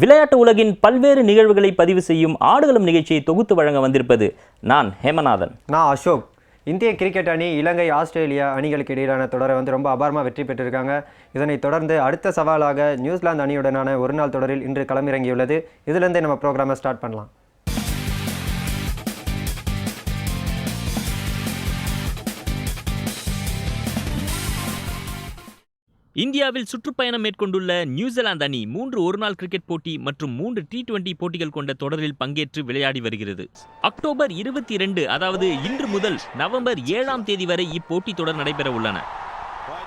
விளையாட்டு உலகின் பல்வேறு நிகழ்வுகளை பதிவு செய்யும் ஆடுகளம் நிகழ்ச்சியை தொகுத்து வழங்க வந்திருப்பது நான் ஹேமநாதன். நான் அசோக். இந்திய கிரிக்கெட் அணி இலங்கை ஆஸ்திரேலியா அணிகளுக்கு இடையிலான தொடரை வந்து ரொம்ப அபாரமாக வெற்றி பெற்றிருக்காங்க. இதனைத் தொடர்ந்து அடுத்த சவாலாக நியூசிலாந்து அணியுடனான ஒருநாள் தொடரில் இன்று களமிறங்கியுள்ளது. இதுலேருந்தே நம்ம ப்ரோக்ராமை ஸ்டார்ட் பண்ணலாம். இந்தியாவில் சுற்றுப்பயணம் மேற்கொண்டுள்ள நியூசிலாந்து அணி மூன்று ஒருநாள் கிரிக்கெட் போட்டி மற்றும் மூன்று டி டுவெண்டி போட்டிகள் கொண்ட தொடரில் பங்கேற்று விளையாடி வருகிறது. அக்டோபர் இருபத்தி இரண்டு அதாவது இன்று முதல் நவம்பர் ஏழாம் தேதி வரை இப்போட்டி தொடர் நடைபெற உள்ளன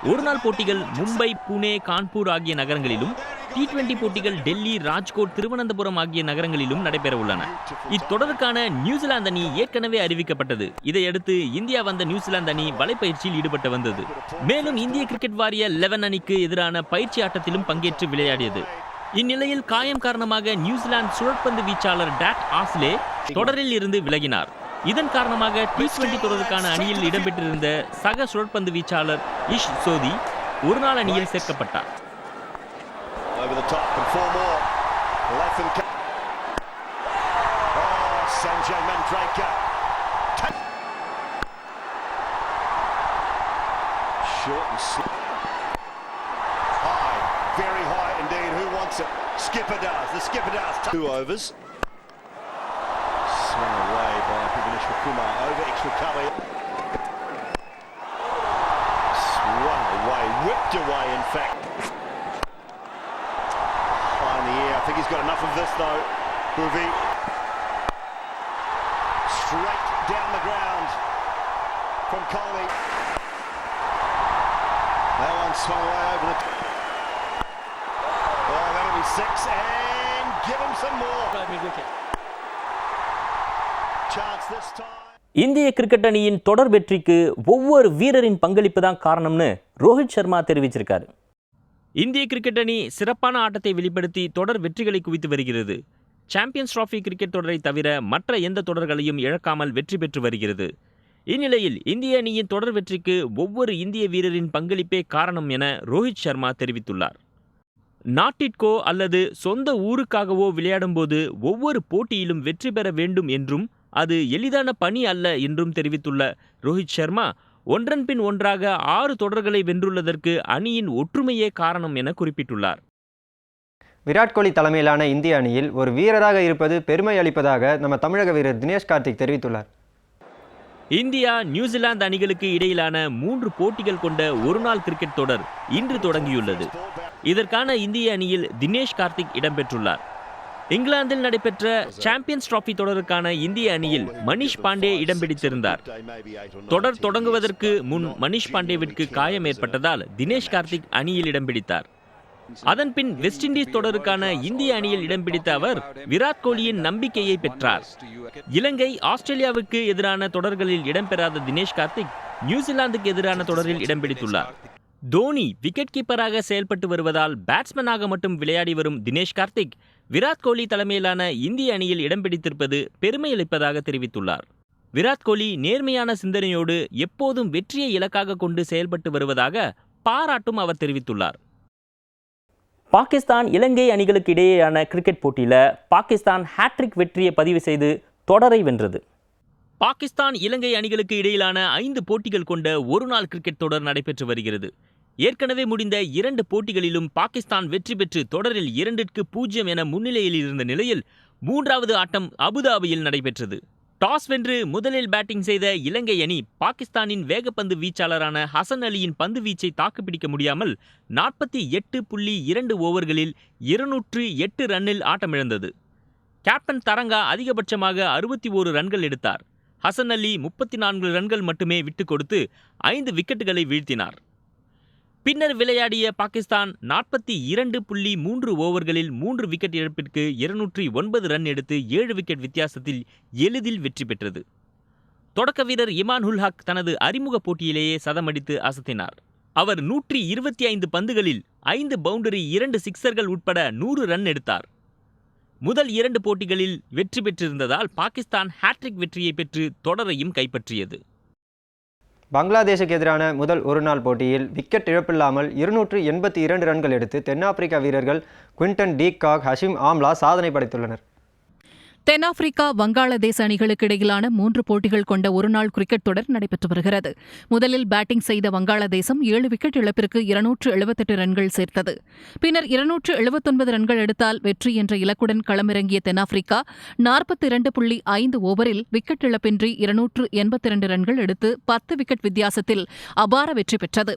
ஒருநாள் போட்டிகள் மும்பை புனே கான்பூர் ஆகிய நகரங்களிலும் டி டுவெண்டி போட்டிகள் டெல்லி ராஜ்கோட் திருவனந்தபுரம் ஆகிய நகரங்களிலும் நடைபெற உள்ளன. இத்தொடருக்கான நியூசிலாந்து அணி ஏற்கனவே அறிவிக்கப்பட்டது. இதையடுத்து இந்தியா வந்த நியூசிலாந்து அணி வலைப்பயிற்சியில் ஈடுபட்டு வந்தது. மேலும் இந்திய கிரிக்கெட் வாரிய லெவன் அணிக்கு எதிரான பயிற்சி ஆட்டத்திலும் பங்கேற்று விளையாடியது. இந்நிலையில் காயம் காரணமாக நியூசிலாந்து சுழற்பந்து வீச்சாளர் டாட் ஆஸ்லே தொடரில் இருந்து விலகினார். இதன் காரணமாக டி டுவெண்டி தொடருக்கான அணியில் இடம்பெற்றிருந்த சக சுழற்பந்து வீச்சாளர் இஷ் சோதி ஒருநாள் அணியில் சேர்க்கப்பட்டார் Over the top and four more. Left and cut. Oh, Sanjay Mandrake. Short and sl- high, very high indeed. Who wants it? Skipper does. The skipper does. Two overs. Kumar over extra cover. Swung away, whipped away in fact. High in the air. I think he's got enough of this though. Bhuvi. Straight down the ground from Coley. That one swung away over the. Oh, that'll be six and give him some more. This time. இந்திய cricket அணியின் தொடர் வெற்றிக்கு ஒவ்வொரு வீரரின் பங்களிப்பு தான் காரணம்னு ரோஹித் சர்மா தெரிவிச்சிருக்காரு. இந்திய கிரிக்கெட் அணி சிறப்பான ஆட்டத்தை வெளிப்படுத்தி தொடர் வெற்றிகளை குவித்து வருகிறது. சாம்பியன்ஸ் டிராஃபி கிரிக்கெட் தொடரை தவிர மற்ற எந்த தொடர்களையும் இழக்காமல் வெற்றி பெற்று வருகிறது. இந்நிலையில் இந்திய அணியின் தொடர் வெற்றிக்கு ஒவ்வொரு இந்திய வீரரின் பங்களிப்பே காரணம் என ரோஹித் சர்மா தெரிவித்துள்ளார். நாட்டிற்கோ அல்லது சொந்த ஊருக்காகவோ விளையாடும்போது ஒவ்வொரு போட்டியிலும் வெற்றி பெற வேண்டும் என்றும் அது எளிதான பணி அல்ல என்றும் தெரிவித்துள்ள ரோஹித் சர்மா ஒன்றன் பின் ஒன்றாக ஆறு தொடர்களை வென்றுள்ளதற்கு அணியின் ஒற்றுமையே காரணம் என குறிப்பிட்டுள்ளார். விராட் கோலி தலைமையிலான இந்திய அணியில் ஒரு வீரராக இருப்பது பெருமை அளிப்பதாக நம்ம தமிழக வீரர் தினேஷ் கார்த்திக் தெரிவித்துள்ளார். இந்தியா நியூசிலாந்து அணிகளுக்கு இடையிலான மூன்று போட்டிகள் கொண்ட ஒருநாள் கிரிக்கெட் தொடர் இன்று தொடங்கியுள்ளது. இதற்கான இந்திய அணியில் தினேஷ் கார்த்திக் இடம்பெற்றுள்ளார். இங்கிலாந்தில் நடைபெற்ற சாம்பியன்ஸ் டிராபி தொடருக்கான இந்திய அணியில் மணிஷ் பாண்டே இடம் பிடித்திருந்தார். தொடர் தொடங்குவதற்கு முன் மணிஷ் பாண்டேவிற்கு காயம் ஏற்பட்டதால் தினேஷ் கார்த்திக் அணியில் இடம் பிடித்தார். அதன் பின் வெஸ்ட் இண்டீஸ் தொடருக்கான இந்திய அணியில் இடம் பிடித்த அவர் விராட் கோலியின் நம்பிக்கையை பெற்றார். இலங்கை ஆஸ்திரேலியாவுக்கு எதிரான தொடர்களில் இடம்பெறாத தினேஷ் கார்த்திக் நியூசிலாந்துக்கு எதிரான தொடரில் இடம் பிடித்துள்ளார். தோனி விக்கெட் கீப்பராக செயல்பட்டு வருவதால் பேட்ஸ்மேனாக மட்டும் விளையாடி வரும் தினேஷ் கார்த்திக் விராட் கோலி தலைமையிலான இந்திய அணியில் இடம் பிடித்திருப்பது பெருமை அளிப்பதாக தெரிவித்துள்ளார். விராட் கோலி நேர்மையான சிந்தனையோடு எப்போதும் வெற்றியை இலக்காக கொண்டு செயல்பட்டு வருவதாக பாராட்டும் அவர் தெரிவித்துள்ளார். பாகிஸ்தான் இலங்கை அணிகளுக்கு இடையேயான கிரிக்கெட் போட்டியில் பாகிஸ்தான் ஹேட்ரிக் வெற்றியை பதிவு செய்து தொடரை வென்றது. பாகிஸ்தான் இலங்கை அணிகளுக்கு இடையிலான ஐந்து போட்டிகள் கொண்ட ஒருநாள் கிரிக்கெட் தொடர் நடைபெற்று வருகிறது. ஏற்கனவே முடிந்த இரண்டு போட்டிகளிலும் பாகிஸ்தான் வெற்றி பெற்று தொடரில் இரண்டிற்கு பூஜ்ஜியம் என முன்னிலையில் இருந்த நிலையில் மூன்றாவது ஆட்டம் அபுதாபியில் நடைபெற்றது. டாஸ் வென்று முதலில் பேட்டிங் செய்த இலங்கை அணி பாகிஸ்தானின் வேகப்பந்து வீச்சாளரான ஹசன் அலியின் பந்து வீச்சை தாக்குப்பிடிக்க முடியாமல் நாற்பத்தி எட்டு புள்ளி இரண்டு ஓவர்களில் இருநூற்று எட்டு ரன்னில் ஆட்டமிழந்தது. கேப்டன் தரங்கா அதிகபட்சமாக அறுபத்தி ஓரு ரன்கள் எடுத்தார். ஹசன் அலி முப்பத்தி நான்கு ரன்கள் மட்டுமே விட்டு கொடுத்து ஐந்து விக்கெட்டுகளை வீழ்த்தினார். பின்னர் விளையாடிய பாகிஸ்தான் நாற்பத்தி இரண்டு புள்ளி மூன்று ஓவர்களில் மூன்று விக்கெட் இழப்பிற்கு இருநூற்றி ஒன்பது ரன் எடுத்து ஏழு விக்கெட் வித்தியாசத்தில் எளிதில் வெற்றி பெற்றது. தொடக்க வீரர் இமான் உல் ஹக் தனது அறிமுக போட்டியிலேயே சதமடித்து அசத்தினார். அவர் நூற்றி இருபத்தி ஐந்து பந்துகளில் ஐந்து பவுண்டரி இரண்டு சிக்சர்கள் உட்பட நூறு ரன் எடுத்தார். முதல் இரண்டு போட்டிகளில் வெற்றி பெற்றிருந்ததால் பாகிஸ்தான் ஹேட்ரிக் வெற்றியை பெற்று தொடரையும் கைப்பற்றியது. பங்களாதேஷுக்கு எதிரான முதல் ஒருநாள் போட்டியில் விக்கெட் இழப்பில்லாமல் இருநூற்று எண்பத்தி இரண்டு ரன்கள் எடுத்து தென்னாப்பிரிக்கா வீரர்கள் குவிண்டன் டீகாக் ஹஷிம் ஆம்லா சாதனை படைத்துள்ளனர். தென்னாப்பிரிக்கா வங்காளதேச அணிகளுக்கு இடையிலான மூன்று போட்டிகள் கொண்ட ஒருநாள் கிரிக்கெட் தொடர் நடைபெற்று வருகிறது. முதலில் பேட்டிங் செய்த வங்காளதேசம் ஏழு விக்கெட் இழப்பிற்கு இருநூற்று எழுபத்தெட்டு ரன்கள் சேர்த்தது. பின்னர் இருநூற்று எழுபத்தொன்பது ரன்கள் எடுத்தால் வெற்றி என்ற இலக்குடன் களமிறங்கிய தென்னாப்பிரிக்கா நாற்பத்தி இரண்டு புள்ளி ஐந்து ஓவரில் விக்கெட் இழப்பின்றி இருநூற்று எண்பத்தி இரண்டு ரன்கள் எடுத்து பத்து விக்கெட் வித்தியாசத்தில் அபார வெற்றி பெற்றது.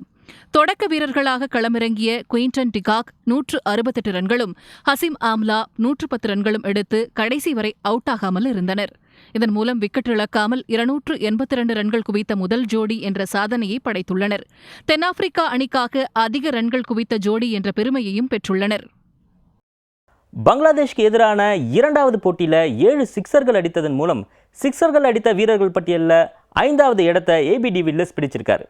தொடக்க வீரர்களாக களமிறங்கிய குயின்டன் டிகாக் நூற்று அறுபத்தெட்டு ரன்களும் ஹசிம் ஆம்லா நூற்று பத்து ரன்களும் எடுத்து கடைசி வரை அவுட் ஆகாமல் இருந்தனர். இதன் மூலம் விக்கெட் இழக்காமல் இருநூற்று எண்பத்தி இரண்டு ரன்கள் குவித்த முதல் ஜோடி என்ற சாதனையை படைத்துள்ளனர். தென்னாப்பிரிக்கா அணிக்காக அதிக ரன்கள் குவித்த ஜோடி என்ற பெருமையையும் பெற்றுள்ளனர். பங்களாதேஷ்க்கு எதிரான இரண்டாவது போட்டியில் ஏழு சிக்சர்கள் அடித்ததன் மூலம் சிக்சர்கள் அடித்த வீரர்கள் பட்டியலில் ஐந்தாவது இடத்தை ஏபி டிவில்லர்ஸ் பிடிச்சிருக்காரு.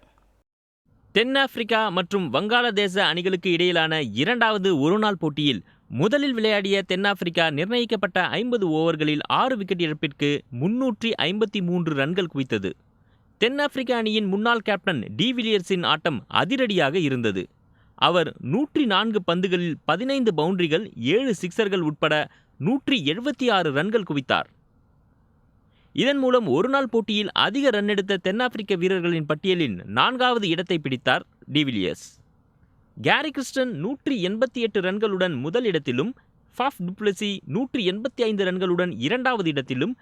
தென்னாப்பிரிக்கா மற்றும் வங்காளதேச அணிகளுக்கு இடையிலான இரண்டாவது ஒருநாள் போட்டியில் முதலில் விளையாடிய தென்னாப்பிரிக்கா நிர்ணயிக்கப்பட்ட ஐம்பது ஓவர்களில் ஆறு விக்கெட் இழப்பிற்கு முன்னூற்றி ஐம்பத்தி மூன்று ரன்கள் குவித்தது. தென்னாப்பிரிக்க அணியின் முன்னாள் கேப்டன் டி வில்லியர்ஸின் ஆட்டம் அதிரடியாக இருந்தது. அவர் நூற்றி நான்கு பந்துகளில் பதினைந்து பவுண்டரிகள் ஏழு சிக்சர்கள் உட்பட நூற்றி எழுபத்தி ஆறு ரன்கள் குவித்தார். இதன் மூலம் ஒருநாள் போட்டியில் அதிக ரன் எடுத்த தென்னாப்பிரிக்க வீரர்களின் பட்டியலின் நான்காவது இடத்தை பிடித்தார் டிவிலியர்ஸ் கேரி கிறிஸ்டன் நூற்றி எண்பத்தி எட்டு ரன்களுடன் முதல் இடத்திலும் ஃபாஃப் டுப்ளசி நூற்றி எண்பத்தி ஐந்து ரன்களுடன் இரண்டாவது இடத்திலும்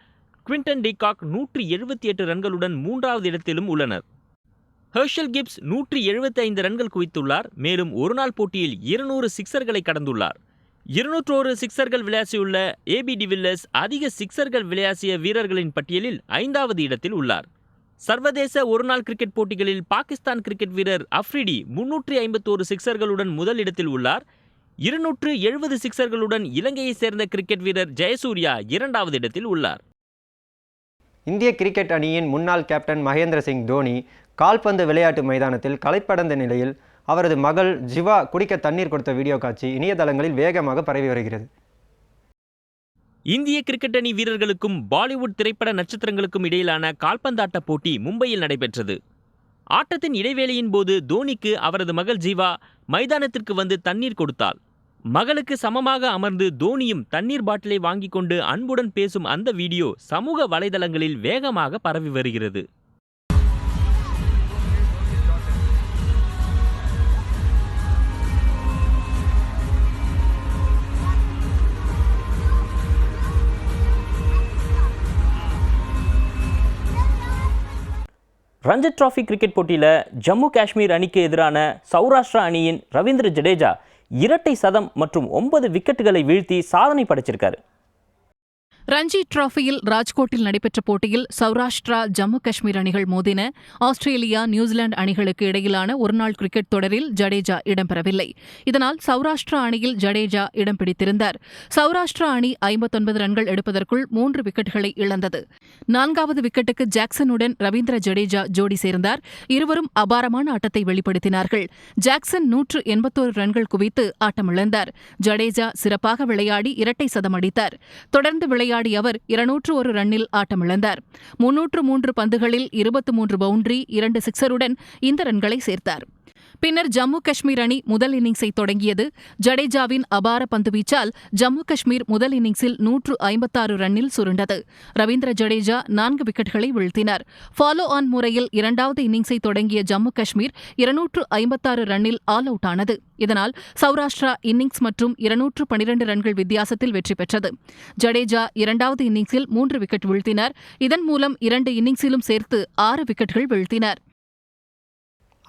குவிண்டன் டிகாக் நூற்றி எழுபத்தி எட்டு ரன்களுடன் மூன்றாவது இடத்திலும் உள்ளனர். ஹெர்ஷல் கிப்ஸ் நூற்றி எழுபத்தி ஐந்து ரன்கள் குவித்துள்ளார் மேலும் ஒருநாள் போட்டியில் இருநூறு சிக்சர்களை கடந்துள்ளார். இருநூற்றோரு சிக்சர்கள் விளையாசியுள்ள ஏபி டிவில்லர்ஸ் அதிக சிக்சர்கள் விளையாசிய வீரர்களின் பட்டியலில் ஐந்தாவது இடத்தில் உள்ளார். சர்வதேச ஒருநாள் கிரிக்கெட் போட்டிகளில் பாகிஸ்தான் கிரிக்கெட் வீரர் அஃப்ரிடி முன்னூற்றி ஐம்பத்தோரு சிக்சர்களுடன் முதல் இடத்தில் உள்ளார். இருநூற்று எழுபது சிக்சர்களுடன் இலங்கையைச் சேர்ந்த கிரிக்கெட் வீரர் ஜெயசூர்யா இரண்டாவது இடத்தில் உள்ளார். இந்திய கிரிக்கெட் அணியின் முன்னாள் கேப்டன் மகேந்திர சிங் தோனி கால்பந்து விளையாட்டு மைதானத்தில் களைப்படைந்த நிலையில் அவரது மகள் ஜிவா குடிக்க தண்ணீர் கொடுத்த வீடியோ காட்சி இணையதளங்களில் வேகமாக பரவி வருகிறது. இந்திய கிரிக்கெட் அணி வீரர்களுக்கும் பாலிவுட் திரைப்பட நட்சத்திரங்களுக்கும் இடையிலான கால்பந்தாட்ட போட்டி மும்பையில் நடைபெற்றது. ஆட்டத்தின் இடைவேளையின் போது தோனிக்கு அவரது மகள் ஜீவா மைதானத்திற்கு வந்து தண்ணீர் கொடுத்தாள். மகளுக்கு சமமாக அமர்ந்து தோனியும் தண்ணீர் பாட்டிலை வாங்கிக் கொண்டு அன்புடன் பேசும் அந்த வீடியோ சமூக வலைதளங்களில் வேகமாக பரவி வருகிறது. ரஞ்சி டிராஃபி கிரிக்கெட் போட்டியில் ஜம்மு காஷ்மீர் அணிக்கு எதிரான சௌராஷ்டிரா அணியின் ரவீந்திர ஜடேஜா இரட்டை சதம் மற்றும் ஒன்பது விக்கெட்டுகளை வீழ்த்தி சாதனை படைச்சிருக்காரு. ரஞ்சி டிராஃபியில் ராஜ்கோட்டில் நடைபெற்ற போட்டியில் சௌராஷ்டிரா ஜம்மு காஷ்மீர் அணிகள் மோதின. ஆஸ்திரேலியா நியூசிலாந்து அணிகளுக்கு இடையிலான ஒருநாள் கிரிக்கெட் தொடரில் ஜடேஜா இடம்பெறவில்லை. இதனால் சௌராஷ்டிரா அணியில் ஜடேஜா இடம் பிடித்திருந்தார். சௌராஷ்டிரா அணி ஐம்பத்தொன்பது ரன்கள் எடுப்பதற்குள் மூன்று விக்கெட்டுகளை இழந்தது. நான்காவது விக்கெட்டுக்கு ஜாக்சனுடன் ரவீந்திர ஜடேஜா ஜோடி சேர்ந்தார். இருவரும் அபாரமான ஆட்டத்தை வெளிப்படுத்தினார்கள். ஜாக்சன் நூற்று எண்பத்தோரு ரன்கள் குவித்து ஆட்டமிழந்தார். ஜடேஜா சிறப்பாக விளையாடி இரட்டை சதம் அடித்தார். தொடர்ந்து விளையாடிய அவர் இருநூற்று ஒரு ரன்னில் ஆட்டமிழந்தார். முன்னூற்று மூன்று பந்துகளில் இருபத்து மூன்று பவுண்டரி இரண்டு சிக்சருடன் இந்த ரன்களை சேர்த்தார். பின்னர் ஜம்மு காஷ்மீர் அணி முதல் இன்னிங்ஸை தொடங்கியது. ஜடேஜாவின் அபார பந்துவீச்சால் ஜம்மு காஷ்மீர் முதல் இன்னிங்ஸில் நூற்று ஐம்பத்தாறு ரன்னில் சுருண்டது. ரவீந்திர ஜடேஜா நான்கு விக்கெட்டுகளை வீழ்த்தினார். ஃபாலோ ஆன் முறையில் இரண்டாவது இன்னிங்ஸை தொடங்கிய ஜம்மு காஷ்மீர் இருநூற்று ஐம்பத்தாறு ரன்னில் ஆல் அவுட் ஆனது. இதனால் சௌராஷ்டிரா இன்னிங்ஸ் மற்றும் இருநூற்று பனிரண்டு ரன்கள் வித்தியாசத்தில் வெற்றி பெற்றது. ஜடேஜா இரண்டாவது இன்னிங்ஸில் மூன்று விக்கெட் வீழ்த்தினார். இதன் மூலம் இரண்டு இன்னிங்ஸிலும் சேர்த்து ஆறு விக்கெட்டுகள் வீழ்த்தினார்.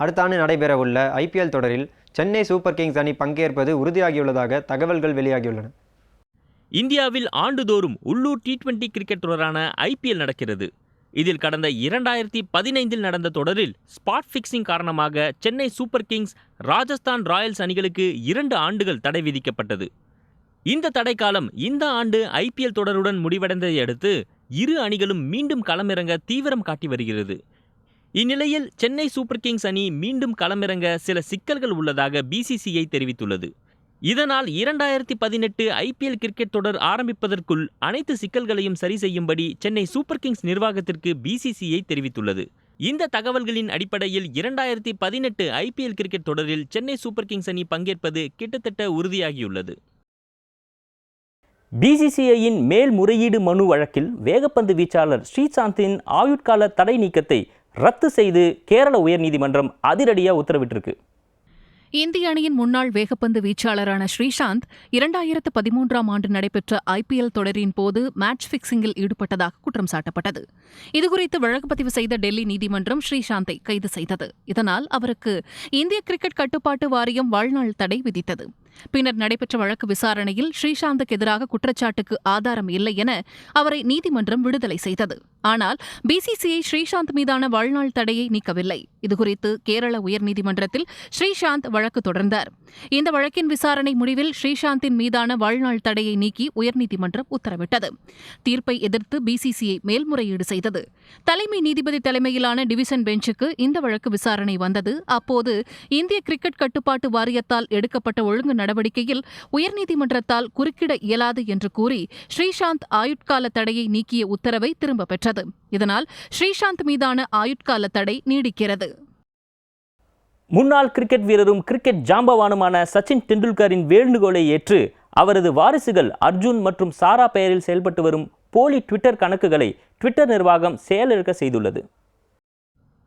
அடுத்த ஆண்டு நடைபெறவுள்ள ஐபிஎல் தொடரில் சென்னை சூப்பர் கிங்ஸ் அணி பங்கேற்பது உறுதியாகியுள்ளதாக தகவல்கள் வெளியாகியுள்ளன. இந்தியாவில் ஆண்டுதோறும் உள்ளூர் டி டுவெண்டி கிரிக்கெட் தொடரான ஐபிஎல் நடக்கிறது. இதில் கடந்த இரண்டாயிரத்தி பதினைந்தில் நடந்த தொடரில் ஸ்பாட் ஃபிக்ஸிங் காரணமாக Chennai super kings Rajasthan royals அணிகளுக்கு இரண்டு ஆண்டுகள் தடை விதிக்கப்பட்டது. இந்த தடை காலம் இந்த ஆண்டு ஐபிஎல் தொடருடன் முடிவடைந்ததை அடுத்து இரு அணிகளும் மீண்டும் களமிறங்க தீவிரம் காட்டி வருகிறது. இந்நிலையில் சென்னை சூப்பர் கிங்ஸ் அணி மீண்டும் களமிறங்க சில சிக்கல்கள் உள்ளதாக பிசிசிஐ தெரிவித்துள்ளது. இதனால் இரண்டாயிரத்தி பதினெட்டு ஐபிஎல் கிரிக்கெட் தொடர் ஆரம்பிப்பதற்குள் அனைத்து சிக்கல்களையும் சரி செய்யும்படி சென்னை சூப்பர் கிங்ஸ் நிர்வாகத்திற்கு பிசிசிஐ தெரிவித்துள்ளது. இந்த தகவல்களின் அடிப்படையில் இரண்டாயிரத்தி பதினெட்டு ஐபிஎல் கிரிக்கெட் தொடரில் சென்னை சூப்பர் கிங்ஸ் அணி பங்கேற்பது கிட்டத்தட்ட உறுதியாகியுள்ளது. பிசிசிஐயின் மேல்முறையீடு மனு வழக்கில் வேகப்பந்து வீச்சாளர் ஸ்ரீசாந்தின் ஆயுட்கால தடை நீக்கத்தை ரத்து செய்து கேரள உயர்நீதிமன்றம் அதிரடியாக உத்தரவிட்டிருக்கு. இந்திய அணியின் முன்னாள் வேகப்பந்து வீச்சாளரான ஸ்ரீசாந்த் இரண்டாயிரத்து பதிமூன்றாம் ஆண்டு நடைபெற்ற ஐபிஎல் தொடரின் போது மேட்ச் பிக்சிங்கில் ஈடுபட்டதாக குற்றம் சாட்டப்பட்டது. இதுகுறித்து வழக்கு பதிவு செய்த டெல்லி நீதிமன்றம் ஸ்ரீசாந்தை கைது செய்தது. இதனால் அவருக்கு இந்திய கிரிக்கெட் கட்டுப்பாட்டு வாரியம் வாழ்நாள் தடை விதித்தது. பின்னர் நடைபெற்ற வழக்கு விசாரணையில் ஸ்ரீசாந்துக்கு எதிராக குற்றச்சாட்டுக்கு ஆதாரம் இல்லை என அவரை நீதிமன்றம் விடுதலை செய்தது. ஆனால் பிசிசிஐ ஸ்ரீசாந்த் மீதான வாழ்நாள் தடையை நீக்கவில்லை. இதுகுறித்து கேரள உயர்நீதிமன்றத்தில் ஸ்ரீசாந்த் வழக்கு தொடர்ந்தார். இந்த வழக்கின் விசாரணை முடிவில் ஸ்ரீசாந்தின் மீதான வாழ்நாள் தடையை நீக்கி உயர்நீதிமன்றம் உத்தரவிட்டது. தீர்ப்பை எதிர்த்து பிசிசிஐ மேல்முறையீடு செய்தது. தலைமை நீதிபதி தலைமையிலான டிவிஷன் பெஞ்சுக்கு இந்த வழக்கு விசாரணை வந்தது. அப்போது இந்திய கிரிக்கெட் கட்டுப்பாட்டு வாரியத்தால் எடுக்கப்பட்ட ஒழுங்கு நடவடிக்கையில் உயர்நீதிமன்றத்தால் குறுக்கிட இயலாது என்று கூறி ஸ்ரீசாந்த் ஆயுட்கால தடையை நீக்கிய உத்தரவை திரும்பப் பெற்றது. இதனால் ஸ்ரீசாந்த் மீதான ஆயுட்கால தடை நீடிக்கிறது. முன்னாள் கிரிக்கெட் வீரரும் கிரிக்கெட் ஜாம்பவானுமான சச்சின் டெண்டுல்கரின் வேண்டுகோளை ஏற்று அவரது வாரிசுகள் அர்ஜுன் மற்றும் சாரா பெயரில் செயல்பட்டு வரும் போலி ட்விட்டர் கணக்குகளை ட்விட்டர் நிர்வாகம் செயலிழக்க செய்துள்ளது.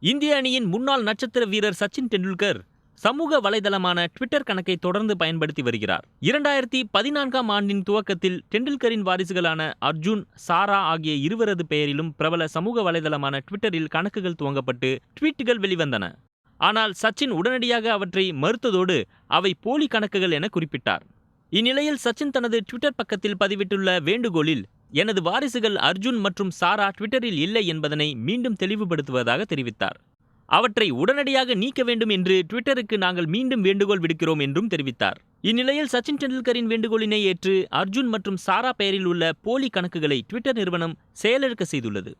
இந்திய அணியின் முன்னாள் நட்சத்திர வீரர் சச்சின் டெண்டுல்கர் சமூக வலைதளமான ட்விட்டர் கணக்கை தொடர்ந்து பயன்படுத்தி வருகிறார். இரண்டாயிரத்தி பதினான்காம் ஆண்டின் துவக்கத்தில் டெண்டுல்கரின் வாரிசுகளான அர்ஜுன் சாரா ஆகிய இருவரது பெயரிலும் பிரபல சமூக வலைதளமான ட்விட்டரில் கணக்குகள் துவங்கப்பட்டு ட்வீட்டுகள் வெளிவந்தன. ஆனால் சச்சின் உடனடியாக அவற்றை மறுத்ததோடு அவை போலி கணக்குகள் என குறிப்பிட்டார். இந்நிலையில் சச்சின் தனது ட்விட்டர் பக்கத்தில் பதிவிட்டுள்ள வேண்டுகோளில் எனது வாரிசுகள் அர்ஜுன் மற்றும் சாரா ட்விட்டரில் இல்லை என்பதனை மீண்டும் தெளிவுபடுத்துவதாக தெரிவித்தார். அவற்றை உடனடியாக நீக்க வேண்டும் என்று ட்விட்டருக்கு நாங்கள் மீண்டும் வேண்டுகோள் விடுக்கிறோம் என்றும் தெரிவித்தார். இந்நிலையில் சச்சின் டெண்டுல்கரின் வேண்டுகோளினை ஏற்று அர்ஜுன் மற்றும் சாரா பெயரில் உள்ள போலி கணக்குகளை ட்விட்டர் நிறுவனம் செயலிழக்க செய்துள்ளது.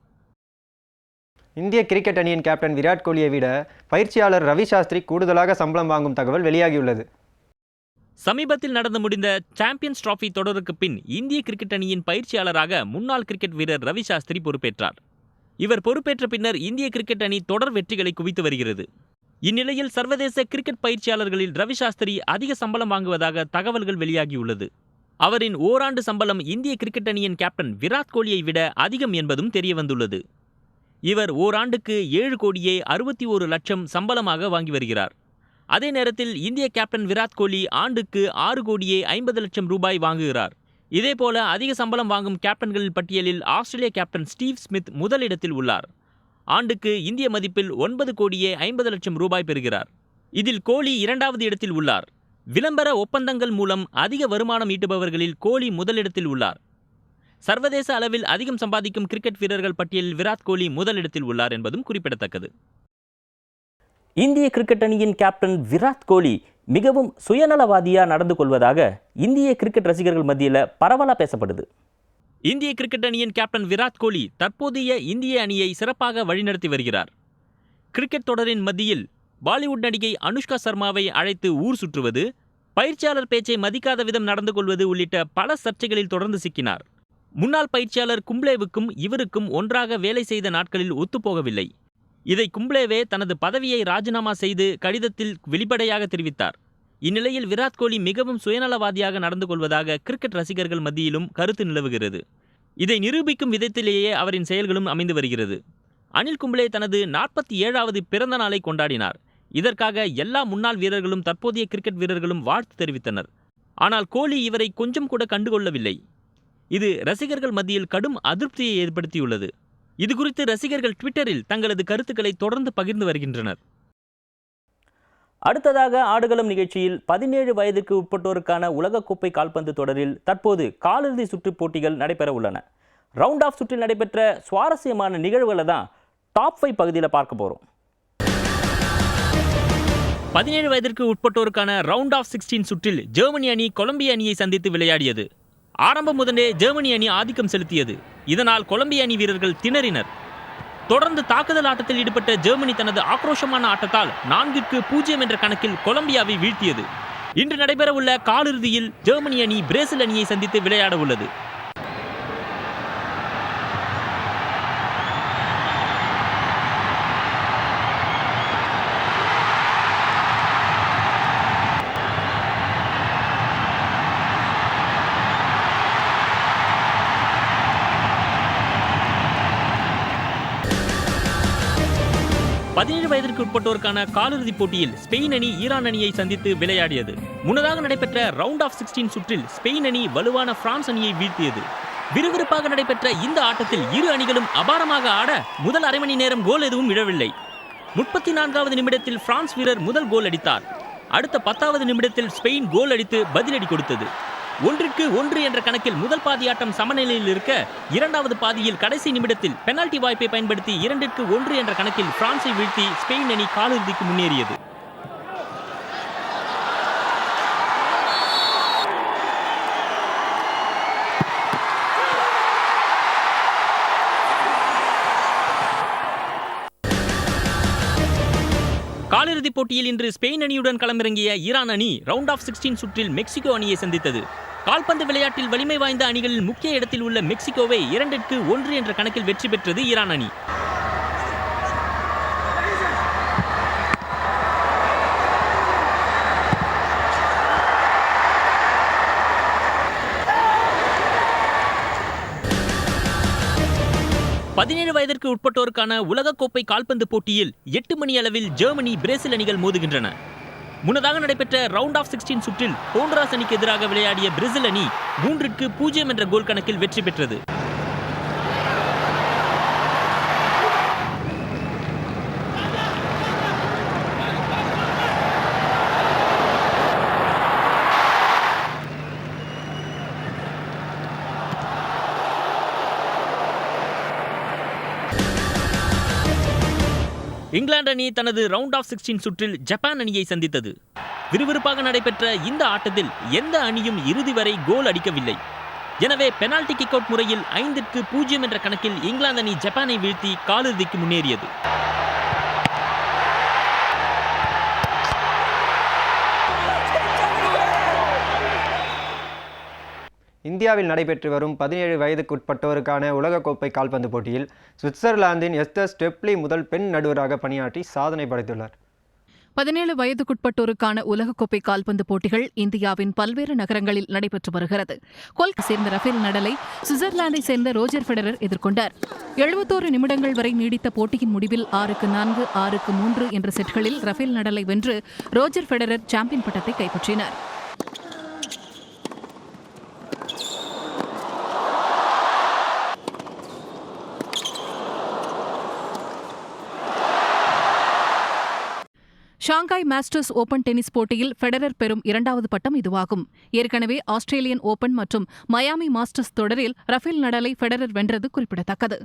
இந்திய கிரிக்கெட் அணியின் கேப்டன் விராட் கோலியை விட பயிற்சியாளர் ரவி சாஸ்திரி கூடுதலாக சம்பளம் வாங்கும் தகவல் வெளியாகியுள்ளது. சமீபத்தில் நடந்து முடிந்த சாம்பியன்ஸ் டிராபி தொடருக்கு பின் இந்திய கிரிக்கெட் அணியின் பயிற்சியாளராக முன்னாள் கிரிக்கெட் வீரர் ரவி சாஸ்திரி பொறுப்பேற்றார். இவர் பொறுப்பேற்ற பின்னர் இந்திய கிரிக்கெட் அணி தொடர் வெற்றிகளை குவித்து வருகிறது. இந்நிலையில் சர்வதேச கிரிக்கெட் பயிற்சியாளர்களில் ரவி சாஸ்திரி அதிக சம்பளம் வாங்குவதாக தகவல்கள் வெளியாகியுள்ளது. அவரின் ஓராண்டு சம்பளம் இந்திய கிரிக்கெட் அணியின் கேப்டன் விராட் கோலியை விட அதிகம் என்பதும் தெரியவந்துள்ளது. இவர் ஓராண்டுக்கு ஏழு கோடியே அறுபத்தி ஒரு லட்சம் சம்பளமாக வாங்கி வருகிறார். அதே நேரத்தில் இந்திய கேப்டன் விராட் கோலி ஆண்டுக்கு ஆறு கோடியே ஐம்பது லட்சம் ரூபாய் வாங்குகிறார். இதேபோல அதிக சம்பளம் வாங்கும் கேப்டன்களின் பட்டியலில் ஆஸ்திரேலிய கேப்டன் ஸ்டீவ் ஸ்மித் முதலிடத்தில் உள்ளார். ஆண்டுக்கு இந்திய மதிப்பில் ஒன்பது கோடியே ஐம்பது லட்சம் ரூபாய் பெறுகிறார். இதில் கோலி இரண்டாவது இடத்தில் உள்ளார். விளம்பர ஒப்பந்தங்கள் மூலம் அதிக வருமானம் ஈட்டுபவர்களில் கோலி முதலிடத்தில் உள்ளார். சர்வதேச அளவில் அதிகம் சம்பாதிக்கும் கிரிக்கெட் வீரர்கள் பட்டியலில் விராட் கோலி முதலிடத்தில் உள்ளார் என்பதும் குறிப்பிடத்தக்கது. இந்திய கிரிக்கெட் அணியின் கேப்டன் விராட் கோலி மிகவும் சுயநலவாதியாக நடந்து கொள்வதாக இந்திய கிரிக்கெட் ரசிகர்கள் மத்தியில் பரவலாக பேசப்படுது. இந்திய கிரிக்கெட் அணியின் கேப்டன் விராட் கோலி தற்போதைய இந்திய அணியை சிறப்பாக வழிநடத்தி வருகிறார். கிரிக்கெட் தொடரின் மத்தியில் பாலிவுட் நடிகை அனுஷ்கா சர்மாவை அழைத்து ஊர் சுற்றுவது பயிற்சியாளர் பேச்சை மதிக்காத விதம் நடந்து கொள்வது உள்ளிட்ட பல சர்ச்சைகளில் தொடர்ந்து சிக்கினார். முன்னாள் பயிற்சியாளர் கும்ப்ளேவுக்கும் இவருக்கும் ஒன்றாக வேலை செய்த நாட்களில் ஒத்துப்போகவில்லை. இதை கும்ப்ளேவே தனது பதவியை ராஜினாமா செய்து கடிதத்தில் வெளிப்படையாக தெரிவித்தார். இந்நிலையில் விராட் கோலி மிகவும் சுயநலவாதியாக நடந்து கொள்வதாக கிரிக்கெட் ரசிகர்கள் மத்தியிலும் கருத்து நிலவுகிறது. இதை நிரூபிக்கும் விதத்திலேயே அவரின் செயல்களும் அமைந்து வருகிறது. அனில் கும்ப்ளே தனது நாற்பத்தி ஏழாவது பிறந்த நாளை கொண்டாடினார். இதற்காக எல்லா முன்னாள் வீரர்களும் தற்போதைய கிரிக்கெட் வீரர்களும் வாழ்த்து தெரிவித்தனர். ஆனால் கோலி இவரை கொஞ்சம் கூட கண்டுகொள்ளவில்லை. இது ரசிகர்கள் மத்தியில் கடும் அதிருப்தியை ஏற்படுத்தியுள்ளது. இது குறித்து ரசிகர்கள் ட்விட்டரில் தங்களது கருத்துக்களை தொடர்ந்து பகிர்ந்து வருகின்றனர். அடுத்ததாக ஆடுகளம் நிகழ்ச்சியில் பதினேழு வயதுக்கு உட்பட்டோருக்கான உலகக்கோப்பை கால்பந்து தொடரில் தற்போது காலிறுதி சுற்று போட்டிகள் நடைபெற உள்ளன. ரவுண்ட் ஆஃப் சுற்றில் நடைபெற்ற சுவாரஸ்யமான நிகழ்வுகளை தான் டாப் ஃபைவ் பகுதியில் பார்க்க போகிறோம் பதினேழு வயதிற்கு உட்பட்டோருக்கான ரவுண்ட் ஆஃப் சிக்ஸ்டீன் சுற்றில் ஜெர்மனி அணி கொலம்பிய அணியை சந்தித்து விளையாடியது. ஆரம்பம் முதலே ஜெர்மனி அணி ஆதிக்கம் செலுத்தியது. இதனால் கொலம்பிய அணி வீரர்கள் திணறினர். தொடர்ந்து தாக்குதல் ஆட்டத்தில் ஈடுபட்ட ஜெர்மனி தனது ஆக்ரோஷமான ஆட்டத்தால் நான்கிற்கு பூஜ்ஜியம் என்ற கணக்கில் கொலம்பியாவை வீழ்த்தியது. இன்று நடைபெறவுள்ள காலிறுதியில் ஜெர்மனி அணி பிரேசில் அணியை சந்தித்து விளையாட உள்ளது பதினேழு வயதிற்கு உட்பட்டோருக்கான காலிறுதிப் போட்டியில் ஸ்பெயின் அணி ஈரான் அணியை சந்தித்து விளையாடியது. முன்னதாக நடைபெற்ற ரவுண்ட் ஆஃப் சிக்ஸ்டீன் சுற்றில் ஸ்பெயின் அணி வலுவான பிரான்ஸ் அணியை வீழ்த்தியது. விறுவிறுப்பாக நடைபெற்ற இந்த ஆட்டத்தில் இரு அணிகளும் அபாரமாக ஆட முதல் அரை மணி நேரம் கோல் எதுவும் விழவில்லை. முப்பத்தி நான்காவது நிமிடத்தில் பிரான்ஸ் வீரர் முதல் கோல் அடித்தார். அடுத்த பத்தாவது நிமிடத்தில் ஸ்பெயின் கோல் அடித்து பதிலடி கொடுத்தது. ஒன்றிற்கு ஒன்று என்ற கணக்கில் முதல் பாதியாட்டம் சமநிலையில் இருக்க இரண்டாவது பாதியில் கடைசி நிமிடத்தில் பெனால்டி வாய்ப்பை பயன்படுத்தி இரண்டிற்கு ஒன்று என்ற கணக்கில் பிரான்சை வீழ்த்தி ஸ்பெயின் அணி காலிறுதிக்கு முன்னேறியது. காலிறுதிப் போட்டியில் இன்று ஸ்பெயின் அணியுடன் களமிறங்கிய ஈரான் அணி ரவுண்ட் ஆஃப் சிக்ஸ்டீன் சுற்றில் மெக்சிகோ அணியை சந்தித்தது. கால்பந்து விளையாட்டில் வலிமை வாய்ந்த அணிகளில் முக்கிய இடத்தில் உள்ள மெக்சிகோவை இரண்டிற்கு ஒன்று என்ற கணக்கில் வெற்றி பெற்றது ஈரான் அணி. பதினேழு வயதிற்கு உட்பட்டோருக்கான உலகக்கோப்பை கால்பந்து போட்டியில் எட்டு மணி அளவில் ஜெர்மனி பிரேசில் அணிகள் மோதுகின்றன. முன்னதாக நடைபெற்ற ரவுண்ட் ஆஃப் சிக்ஸ்டீன் சுற்றில் ஹோண்டராஸ் அணிக்கு எதிராக விளையாடிய பிரேசில் அணி மூன்றுக்கு பூஜ்ஜியம் என்ற கோல் கணக்கில் வெற்றி பெற்றது. இங்கிலாந்து அணி தனது ரவுண்ட் ஆஃப் சிக்ஸ்டீன் சுற்றில் ஜப்பான் அணியை சந்தித்தது. விறுவிறுப்பாக நடைபெற்ற இந்த ஆட்டத்தில் எந்த அணியும் இறுதி வரை கோல் அடிக்கவில்லை. எனவே பெனால்டி கிக் அவுட் முறையில் ஐந்திற்கு பூஜ்ஜியம் என்ற கணக்கில் இங்கிலாந்து அணி ஜப்பானை வீழ்த்தி காலிறுதிக்கு முன்னேறியது. இந்தியாவில் நடைபெற்று வரும் பதினேழு வயதுக்குட்பட்டோருக்கான உலகக்கோப்பை கால்பந்து போட்டியில் சுவிட்சர்லாந்தின் எஸ்தர் ஸ்டெப்லி முதல் பெண் நடுவராக பணியாற்றி சாதனை படைத்துள்ளார். பதினேழு வயதுக்குட்பட்டோருக்கான உலகக்கோப்பை கால்பந்து போட்டிகள் இந்தியாவின் பல்வேறு நகரங்களில் நடைபெற்று வருகிறது. கொல்கத்தா சேர்ந்த ரஃபேல் நடலை சுவிட்சர்லாந்தை சேர்ந்த ரோஜர் ஃபெடரர் எதிர்கொண்டார். எழுபத்தோரு நிமிடங்கள் வரை நீடித்த போட்டியின் முடிவில் ஆறுக்கு நான்கு ஆறுக்கு மூன்று என்ற செட்களில் ரஃபேல் நடலை வென்று ரோஜர் ஃபெடரர் சாம்பியன் பட்டத்தை கைப்பற்றினார். ஷாங்காய் மாஸ்டர்ஸ் ஓபன் டென்னிஸ் போட்டியில் ஃபெடரர் பெறும் இரண்டாவது பட்டம் இதுவாகும். ஏற்கனவே ஆஸ்திரேலியன் ஓபன் மற்றும் மயாமி மாஸ்டர்ஸ் தொடரில் ரஃபேல் நடலை ஃபெடரர் வென்றது குறிப்பிடத்தக்கது.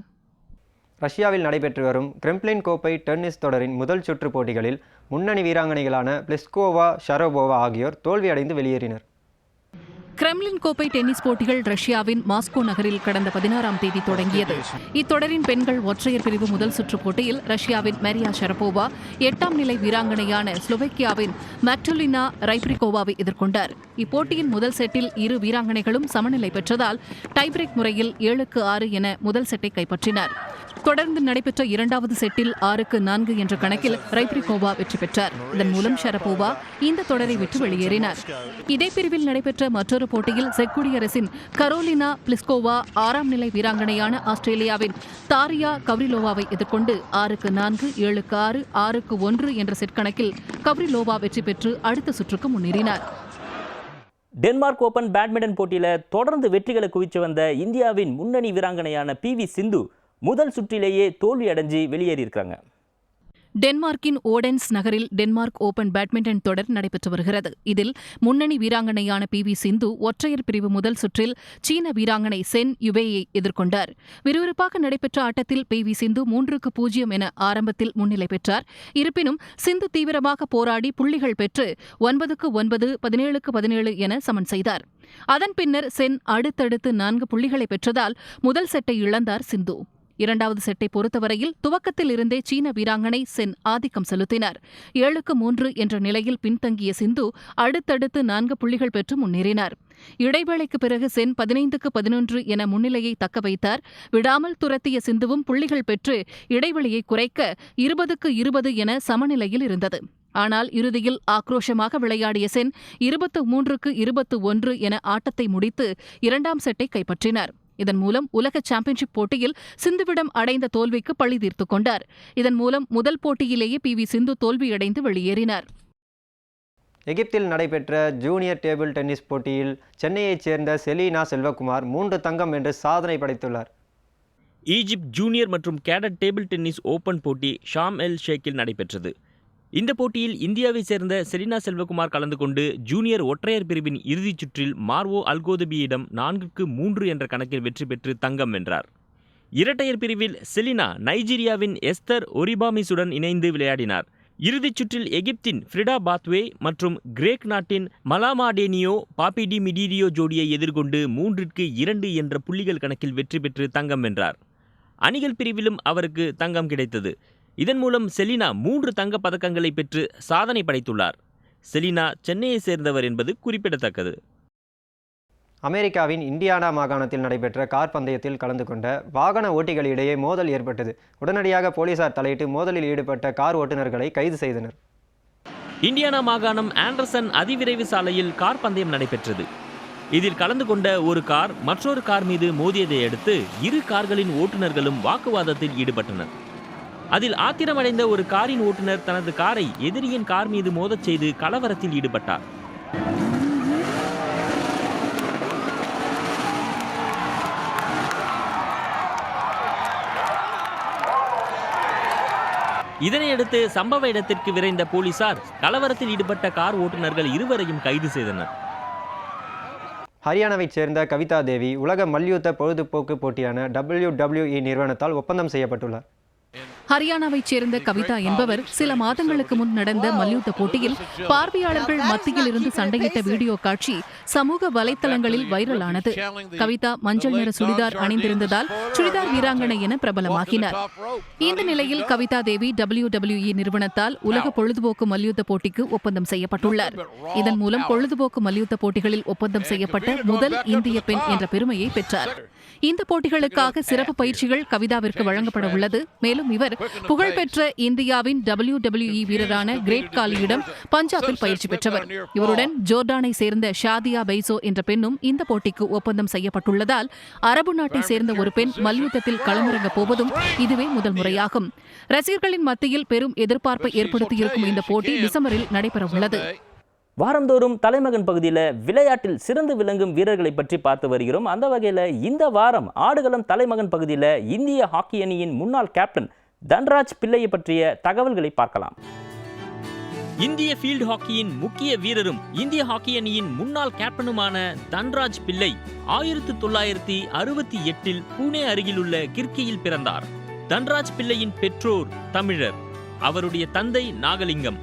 ரஷ்யாவில் நடைபெற்று வரும் கிரெம்ப்ளின் கோப்பை டென்னிஸ் தொடரின் முதல் சுற்று போட்டிகளில் முன்னணி வீராங்கனைகளான பிளிஸ்கோவா ஷரோபோவா ஆகியோர் தோல்வியடைந்து வெளியேறினர். கிரெம்லின் கோப்பை டென்னிஸ் போட்டிகள் ரஷ்யாவின் மாஸ்கோ நகரில் கடந்த பதினாறாம் தேதி தொடங்கியது. இத்தொடரின் பெண்கள் ஒற்றையர் பிரிவு முதல் சுற்று போட்டியில் ரஷ்யாவின் மரியா ஷரப்போவா எட்டாம் நிலை வீராங்கனையான ஸ்லோவேக்கியாவின் மேக்டோலினா ரைப்ரிகோவாவை எதிர்கொண்டார். இப்போட்டியின் முதல் செட்டில் இரு வீராங்கனைகளும் சமநிலை பெற்றதால் டைபிரேக் முறையில் ஏழுக்கு ஆறு என முதல் செட்டை கைப்பற்றினர். தொடர்ந்து நடைபெற்ற இரண்டாவது செட்டில் ஆறுக்கு நான்கு என்ற கணக்கில் ரைப்ரிகோவா வெற்றி பெற்றார். இதன் மூலம் ஷரப்போவா இந்த தொடரை விட்டு வெளியேறினார். இதே பிரிவில் நடைபெற்ற மற்றொரு போட்டியில் செக்குடியரசின் கரோலினா பிளிஸ்கோவா ஆறாம் நிலை வீராங்கனையான ஆஸ்திரேலியாவின் தாரியா கவ்ரிலோவாவை எதிர்கொண்டு ஆறுக்கு நான்கு ஏழுக்கு ஆறு ஆறுக்கு ஒன்று என்ற செட் கணக்கில் கவ்ரிலோவா வெற்றி பெற்று அடுத்த சுற்றுக்கு முன்னேறினார். டென்மார்க் ஓபன் பேட்மிண்டன் போட்டியில் தொடர்ந்து வெற்றிகளை குவிச்சு வந்த இந்தியாவின் முன்னணி வீராங்கனையான பி வி சிந்து முதல் சுற்றிலேயே தோல்வி அடைஞ்சு வெளியேறியிருக்காங்க டென்மார்க்கின் ஓடென்ஸ் நகரில் டென்மார்க் ஓபன் பேட்மிண்டன் தொடர் நடைபெற்று வருகிறது. இதில் முன்னணி வீராங்கனையான பி. வி. சிந்து ஒற்றையர் பிரிவு முதல் சுற்றில் சீன வீராங்கனை சென் யுவேயை எதிர்கொண்டார். விறுவிறுப்பாக நடைபெற்ற ஆட்டத்தில் பி. வி. சிந்து மூன்றுக்கு பூஜ்ஜியம் என ஆரம்பத்தில் முன்னிலை பெற்றார். இருப்பினும் சிந்து தீவிரமாக போராடி புள்ளிகள் பெற்று ஒன்பதுக்கு ஒன்பது பதினேழுக்கு பதினேழு என சமன் செய்தார். அதன் பின்னர் சென் அடுத்தடுத்து நான்கு புள்ளிகளை பெற்றதால் முதல் செட்டை இழந்தார் சிந்து. இரண்டாவது செட்டை பொறுத்தவரையில் துவக்கத்தில் இருந்தே சீன வீராங்கனை சென் ஆதிக்கம் செலுத்தினார். ஏழுக்கு மூன்று என்ற நிலையில் பின்தங்கிய சிந்து அடுத்தடுத்து நான்கு புள்ளிகள் பெற்று முன்னேறினார். இடைவேளைக்கு பிறகு சென் பதினைந்துக்கு பதினொன்று என முன்னிலையை தக்க வைத்தார். விடாமல் துரத்திய சிந்துவும் புள்ளிகள் பெற்று இடைவெளியை குறைக்க இருபதுக்கு இருபது என சமநிலையில் இருந்தது. ஆனால் இறுதியில் ஆக்ரோஷமாக விளையாடிய சென் இருபத்து மூன்றுக்கு இருபத்து ஒன்று என ஆட்டத்தை முடித்து இரண்டாம் செட்டை கைப்பற்றினார். இதன் மூலம் உலக சாம்பியன்ஷிப் போட்டியில் சிந்துவிடம் அடைந்த தோல்விக்கு பழி தீர்த்துக் கொண்டார். இதன் மூலம் முதல் போட்டியிலேயே பி. வி. சிந்து தோல்வியடைந்து வெளியேறினார். எகிப்தில் நடைபெற்ற ஜூனியர் டேபிள் டென்னிஸ் போட்டியில் சென்னையைச் சேர்ந்த செலீனா செல்வகுமார் மூன்று தங்கம் வென்று சாதனை படைத்துள்ளார். ஈஜிப்ட் ஜூனியர் மற்றும் கேடட் டேபிள் டென்னிஸ் ஓபன் போட்டி ஷாம் எல் ஷேக்கில் நடைபெற்றது. இந்த போட்டியில் இந்தியாவை சேர்ந்த செலினா செல்வகுமார் கலந்து கொண்டு ஜூனியர் ஒற்றையர் பிரிவின் இறுதிச் சுற்றில் மார்வோ அல்கோதபியிடம் நான்குக்கு மூன்று என்ற கணக்கில் வெற்றி பெற்று தங்கம் வென்றார். இரட்டையர் பிரிவில் செலினா நைஜீரியாவின் எஸ்தர் ஒரிபாமிஸுடன் இணைந்து விளையாடினார். இறுதிச் சுற்றில் எகிப்தின் ஃப்ரிடா பாத்வே மற்றும் கிரேக் நாட்டின் மலாமாடேனியோ பாப்பிடி மிடீரியோ ஜோடியை எதிர்கொண்டு மூன்றிற்கு இரண்டு என்ற புள்ளிகள் கணக்கில் வெற்றி பெற்று தங்கம் வென்றார். அணிகள் பிரிவிலும் அவருக்கு தங்கம் கிடைத்தது. இதன் மூலம் செலினா மூன்று தங்கப் பதக்கங்களை பெற்று சாதனை படைத்துள்ளார். செலினா சென்னையை சேர்ந்தவர் என்பது குறிப்பிடத்தக்கது. அமெரிக்காவின் இண்டியானா மாகாணத்தில் நடைபெற்ற கார் பந்தயத்தில் கலந்து கொண்ட வாகன ஓட்டிகளிடையே மோதல் ஏற்பட்டது. உடனடியாக போலீசார் தலையிட்டு மோதலில் ஈடுபட்ட கார் ஓட்டுநர்களை கைது செய்தனர். இந்தியானா மாகாணம் ஆண்டர்சன் அதிவிரைவு சாலையில் கார் பந்தயம் நடைபெற்றது. இதில் கலந்து கொண்ட ஒரு கார் மற்றொரு கார் மீது மோதியதை அடுத்து இரு கார்களின் ஓட்டுநர்களும் வாக்குவாதத்தில் ஈடுபட்டனர். அதில் ஆத்திரமடைந்த ஒரு காரின் ஓட்டுநர் தனது காரை எதிரியின் கார் மீது மோதச் செய்து கலவரத்தில் ஈடுபட்டார். இதனையடுத்து சம்பவ இடத்திற்கு விரைந்த போலீசார் கலவரத்தில் ஈடுபட்ட கார் ஓட்டுநர்கள் இருவரையும் கைது செய்தனர். ஹரியானாவைச் சேர்ந்த கவிதா தேவி உலக மல்யுத்த பொழுதுபோக்கு போட்டியான WWE நிறுவனத்தால் ஒப்பந்தம் செய்யப்பட்டுள்ளார். ஹரியானாவைச் சேர்ந்த கவிதா என்பவர் சில மாதங்களுக்கு முன் நடந்த மல்யுத்த போட்டியில் பார்வையாளர்கள் மத்தியில் இருந்து சண்டையிட்ட வீடியோ காட்சி சமூக வலைதளங்களில் வைரலானது. கவிதா மஞ்சள் நிற சுடிதார் அணிந்திருந்ததால் சுடிதார் வீராங்கனை என பிரபலமாகினார். இந்த நிலையில் கவிதா தேவி WWE நிறுவனத்தால் உலக பொழுதுபோக்கு மல்யுத்த போட்டிக்கு ஒப்பந்தம் செய்யப்பட்டுள்ளார். இதன் மூலம் பொழுதுபோக்கு மல்யுத்த போட்டிகளில் ஒப்பந்தம் செய்யப்பட்ட முதல் இந்திய பெண் என்ற பெருமையை பெற்றார். இந்த போட்டிகளுக்காக சிறப்பு பயிற்சிகள் கவிதாவிற்கு வழங்கப்பட உள்ளது. மேலும் இவர் புகழ்பெற்ற இந்தியாவின் WWE வீரரான கிரேட் காலியிடம் பஞ்சாபில் பயிற்சி பெற்றவர். இவருடன் ஜோர்டானை சேர்ந்த ஷாதியா பைசோ என்ற பெண்ணும் இந்த போட்டிக்கு ஒப்பந்தம் செய்யப்பட்டுள்ளதால் அரபு நாட்டை சேர்ந்த ஒரு பெண் மல்யுத்தத்தில் களமிறங்கப் போவதும் இதுவே முதல் முறையாகும். ரசிகர்களின் மத்தியில் பெரும் எதிர்பார்ப்பை ஏற்படுத்தியிருக்கும் இந்த போட்டி டிசம்பரில் நடைபெறவுள்ளது. வாரந்தோறும் தலைமகன் பகுதியில் விளையாட்டில் சிறந்து விளங்கும் வீரர்களை பற்றி பார்த்து வருகிறோம். அந்த வகையில் இந்த வாரம் ஆடுகளம் தலைமகன் பகுதியில் இந்திய ஹாக்கி அணியின் முன்னாள் கேப்டன் தன்ராஜ் பிள்ளையை பற்றிய தகவல்களை பார்க்கலாம். இந்திய ஃபீல்டு ஹாக்கியின் முக்கிய வீரரும் இந்திய ஹாக்கி அணியின் முன்னாள் கேப்டனுமான தன்ராஜ் பிள்ளை ஆயிரத்தி தொள்ளாயிரத்தி அறுபத்தி எட்டில் புனே அருகிலுள்ள கிர்கியில் பிறந்தார். தன்ராஜ் பிள்ளையின் பெற்றோர் தமிழர். அவருடைய தந்தை நாகலிங்கம்.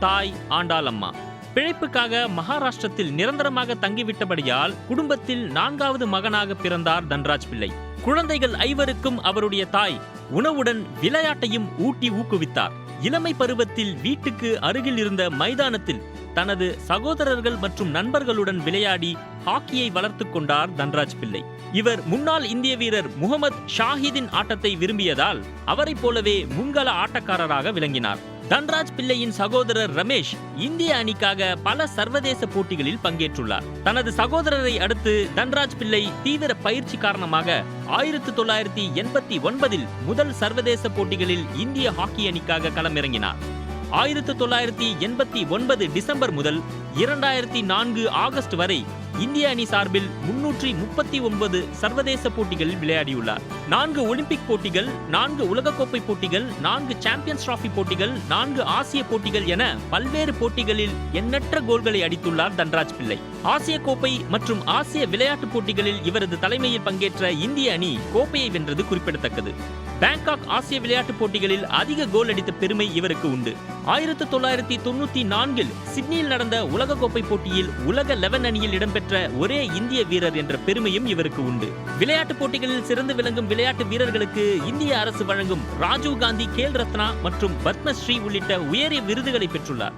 தாய் ஆண்டாளம்மா. பிழைப்புக்காக மகாராஷ்டிரத்தில் நிரந்தரமாக தங்கிவிட்டபடியால் குடும்பத்தில் நான்காவது மகனாக பிறந்தார் தன்ராஜ் பிள்ளை. குழந்தைகள் ஐவருக்கும் அவருடைய தாய் உணவுடன் விளையாட்டையும் ஊட்டி ஊக்குவித்தார். இளமை பருவத்தில் வீட்டுக்கு அருகில் இருந்த மைதானத்தில் தனது சகோதரர்கள் மற்றும் நண்பர்களுடன் விளையாடி ஹாக்கியை வளர்த்துக் கொண்டார் தன்ராஜ் பிள்ளை. இவர் முன்னாள் இந்திய வீரர் முகமது ஷாஹிதின் ஆட்டத்தை விரும்பியதால் அவரைப் போலவே முன்கள ஆட்டக்காரராக விளங்கினார். தன்ராஜ் பிள்ளையின் சகோதரர் ரமேஷ் இந்திய அணிக்காக பல சர்வதேச போட்டிகளில் பங்கேற்றுள்ளார். தனது சகோதரரை அடுத்து தன்ராஜ் பிள்ளை தீவிர பயிற்சி காரணமாக ஆயிரத்து தொள்ளாயிரத்தி எண்பத்தி ஒன்பதில் முதல் சர்வதேச போட்டிகளில் இந்திய ஹாக்கி அணிக்காக களமிறங்கினார். ஆயிரத்து தொள்ளாயிரத்தி எண்பத்தி ஒன்பது டிசம்பர் முதல் இரண்டாயிரத்தி நான்கு ஆகஸ்ட் வரை இந்திய அணி சார்பில் முன்னூற்றி முப்பத்தி ஒன்பது சர்வதேச போட்டிகளில் விளையாடியுள்ளார். நான்கு ஒலிம்பிக் போட்டிகள் நான்கு உலகக்கோப்பை போட்டிகள் நான்கு சாம்பியன்ஸ் டிராபி போட்டிகள் நான்கு ஆசிய போட்டிகள் என பல்வேறு போட்டிகளில் எண்ணற்ற கோல்களை அடித்துள்ளார் தன்ராஜ் பிள்ளை. ஆசிய கோப்பை மற்றும் ஆசிய விளையாட்டுப் போட்டிகளில் இவரது தலைமையில் பங்கேற்ற இந்திய அணி கோப்பையை வென்றது குறிப்பிடத்தக்கது. பேங்காக் ஆசிய விளையாட்டுப் போட்டிகளில் அதிக கோல் அடித்த பெருமை இவருக்கு உண்டு. ஆயிரத்து தொள்ளாயிரத்தி தொண்ணூத்தி நான்கில் சிட்னியில் நடந்த உலகக்கோப்பை போட்டியில் உலக லெவன் அணியில் இடம்பெற்ற ஒரே இந்திய வீரர் என்ற பெருமையும் இவருக்கு உண்டு. விளையாட்டுப் போட்டிகளில் சிறந்து விளங்கும் விளையாட்டு வீரர்களுக்கு இந்திய அரசு வழங்கும் ராஜீவ் காந்தி கேல் ரத்னா மற்றும் பத்மஸ்ரீ உள்ளிட்ட உயரிய விருதுகளை பெற்றுள்ளார்.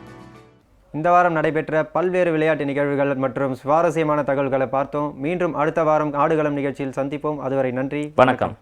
இந்த வாரம் நடைபெற்ற பல்வேறு விளையாட்டு நிகழ்வுகள் மற்றும் சுவாரஸ்யமான தகவல்களை பார்த்தோம். மீண்டும் அடுத்த வாரம் ஆடுகளம் நிகழ்ச்சியில் சந்திப்போம். அதுவரை நன்றி. வணக்கம்.